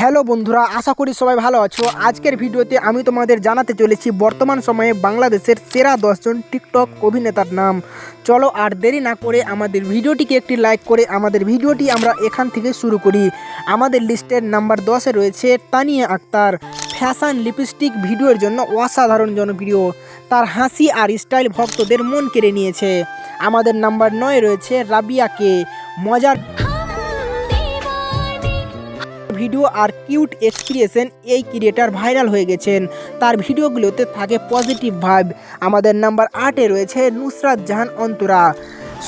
Hello বন্ধুরা, আশা করি সবাই ভালো আছো। আজকের ভিডিওতে আমি তোমাদের জানাতে চলেছি বর্তমান সময়ে বাংলাদেশের সেরা দশজন টিকটক অভিনেতার নাম। চলো আর দেরি না করে আমাদের ভিডিওটিকে একটি লাইক করে আমাদের ভিডিওটি আমরা এখান থেকে শুরু করি। আমাদের লিস্টের নাম্বার দশে রয়েছে তানিয়া আক্তার। ফ্যাশন লিপস্টিক ভিডিওর জন্য অসাধারণ জনপ্রিয়। তার হাসি আর স্টাইল ভক্তদের মন কেড়ে নিয়েছে। আমাদের নাম্বার নয় রয়েছে রাবিয়াকে। মজার ভিডিও আর কিউট এক্সপ্রেশন এই ক্রিয়েটার ভাইরাল হয়ে গেছেন। তার ভিডিওগুলোতে থাকে পজিটিভ ভাইব আমাদের নাম্বার আটে রয়েছে নুসরাত জাহান অন্তরা।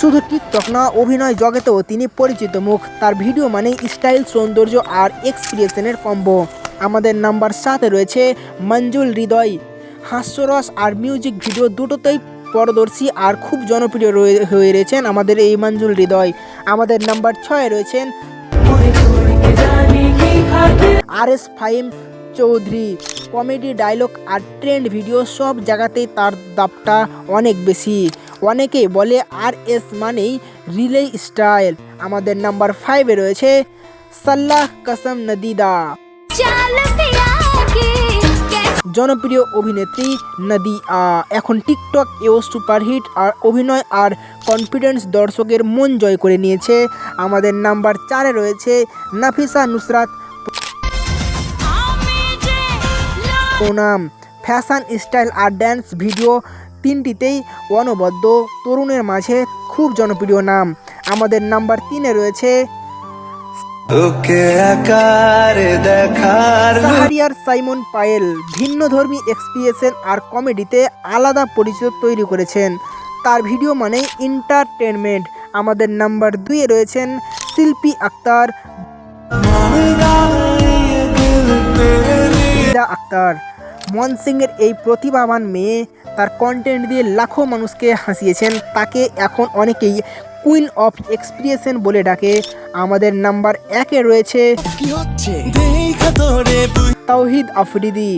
শুধু টিকটক না, অভিনয় জগতেও তিনি পরিচিত মুখ। তার ভিডিও মানে স্টাইল সৌন্দর্য আর এক্সপ্রেশনের কম্বো আমাদের নাম্বার সাতে রয়েছে মঞ্জুল হৃদয়। হাস্যরস আর মিউজিক ভিডিও দুটোতেই পরদর্শী আর খুব জনপ্রিয় রয়ে- হয়ে রয়েছেন আমাদের এই মঞ্জুল হৃদয়। আমাদের নাম্বার ছয়ে রয়েছেন R S Fahim Chowdhury. Comedy dialogue আর ট্রেন্ড ভিডিও সব জায়গাতেই তার দাপটা অনেক বেশি। অনেকে বলে আর এস মানেই রিলে স্টাইল। আমাদের নাম্বার ফাইভে রয়েছে সাল্লাহ কাসম নদিদা। জনপ্রিয় অভিনেত্রী নদিয়া। এখন টিকটক এও সুপারহিট আর অভিনয় আর কনফিডেন্স দর্শকের মন জয় করে নিয়েছে। আমাদের নাম্বার চারে রয়েছে নাফিসা নুসরাত প্রণাম। ফ্যাশন স্টাইল আর ড্যান্স ভিডিও তিনটিতেই অনবদ্য। তরুণের মাঝে খুব জনপ্রিয় নাম। আমাদের নাম্বার তিনে রয়েছে সাহারিয়ার সাইমন পায়েল। ভিন্নধর্মী এক্সপিরিয়েশন আর কমেডিতে আলাদা পরিচয় তৈরি করেছেন। তার ভিডিও মানে এন্টারটেনমেন্ট আমাদের নাম্বার দুইয়ে রয়েছেন শিল্পী আক্তার। আক্তার। মন সিংয়ের এই প্রতিভাবান মেয়ে তার কন্টেন্ট দিয়ে লাখো মানুষকে হাসিয়েছেন। তাকে এখন অনেকেই কুইন অফ এক্সপ্রিয়েশন বলে ডাকে। আমাদের নাম্বার একে রয়েছে তাওহিদ আফ্রিদি,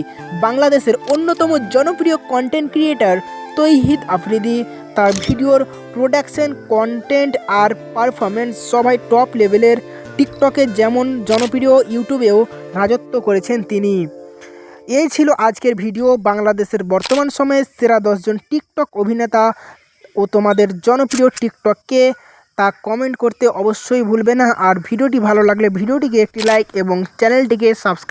বাংলাদেশের অন্যতম জনপ্রিয় কন্টেন্ট ক্রিয়েটার তৈহিদ আফ্রিদি। তার ভিডিওর প্রোডাকশন কন্টেন্ট আর পারফরমেন্স সবাই টপ লেভেলের টিকটকে যেমন জনপ্রিয় ইউটিউবেও রাজত্ব করেছেন তিনি। এই ছিল আজকের ভিডিও। বাংলাদেশের বর্তমান সময়ে সেরা দশজন টিকটক অভিনেতা ও তোমাদের জনপ্রিয় টিকটককে তা কমেন্ট করতে অবশ্যই ভুলবে না। আর ভিডিওটি ভালো লাগলে ভিডিওটিকে একটি লাইক এবং চ্যানেলটিকে সাবস্ক্রাইব